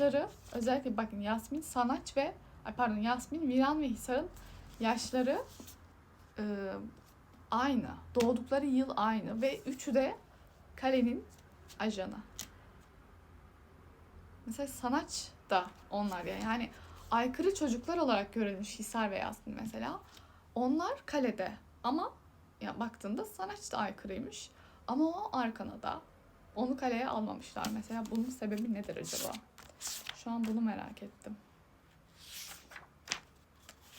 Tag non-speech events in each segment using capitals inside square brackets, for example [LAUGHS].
yaşları özellikle bakın Yasmin Sanaç ve pardon Yasmin Viran ve Hisar'ın yaşları e, aynı. Doğdukları yıl aynı ve üçü de kalenin ajanı. Mesela Sanaç da onlar ya. Yani aykırı çocuklar olarak görülmüş Hisar ve Yasmin mesela. Onlar kalede ama ya baktığında Sanaç da aykırıymış. Ama o arkana da onu kaleye almamışlar mesela. Bunun sebebi nedir acaba? Şu an bunu merak ettim.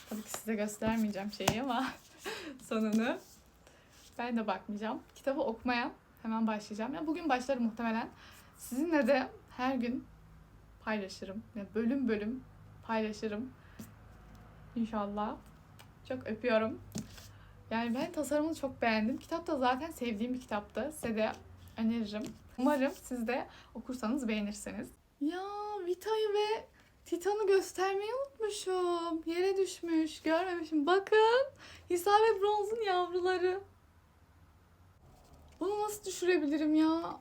Tabii ki size göstermeyeceğim şeyi ama [LAUGHS] sonunu ben de bakmayacağım. Kitabı okumaya hemen başlayacağım. Ya bugün başlarım muhtemelen. Sizinle de her gün paylaşırım. Ya bölüm bölüm paylaşırım. İnşallah. Çok öpüyorum. Yani ben tasarımını çok beğendim. Kitap da zaten sevdiğim bir kitaptı. Size de öneririm. Umarım siz de okursanız beğenirsiniz. Ya Vita'yı ve Titan'ı göstermeyi unutmuşum. Yere düşmüş. Görmemişim. Bakın. Hisa ve Bronz'un yavruları. Bunu nasıl düşürebilirim ya?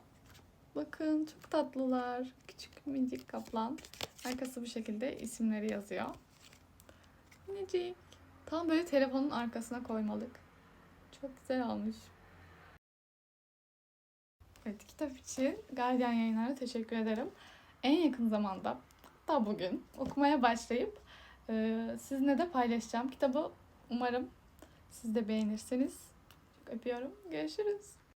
Bakın çok tatlılar. Küçük minicik kaplan. Arkası bu şekilde isimleri yazıyor. Minicik. Tam böyle telefonun arkasına koymalık. Çok güzel olmuş. Evet kitap için Guardian yayınlarına teşekkür ederim. En yakın zamanda hatta bugün okumaya başlayıp e, sizinle de paylaşacağım. Kitabı umarım siz de beğenirsiniz. Çok öpüyorum. Görüşürüz.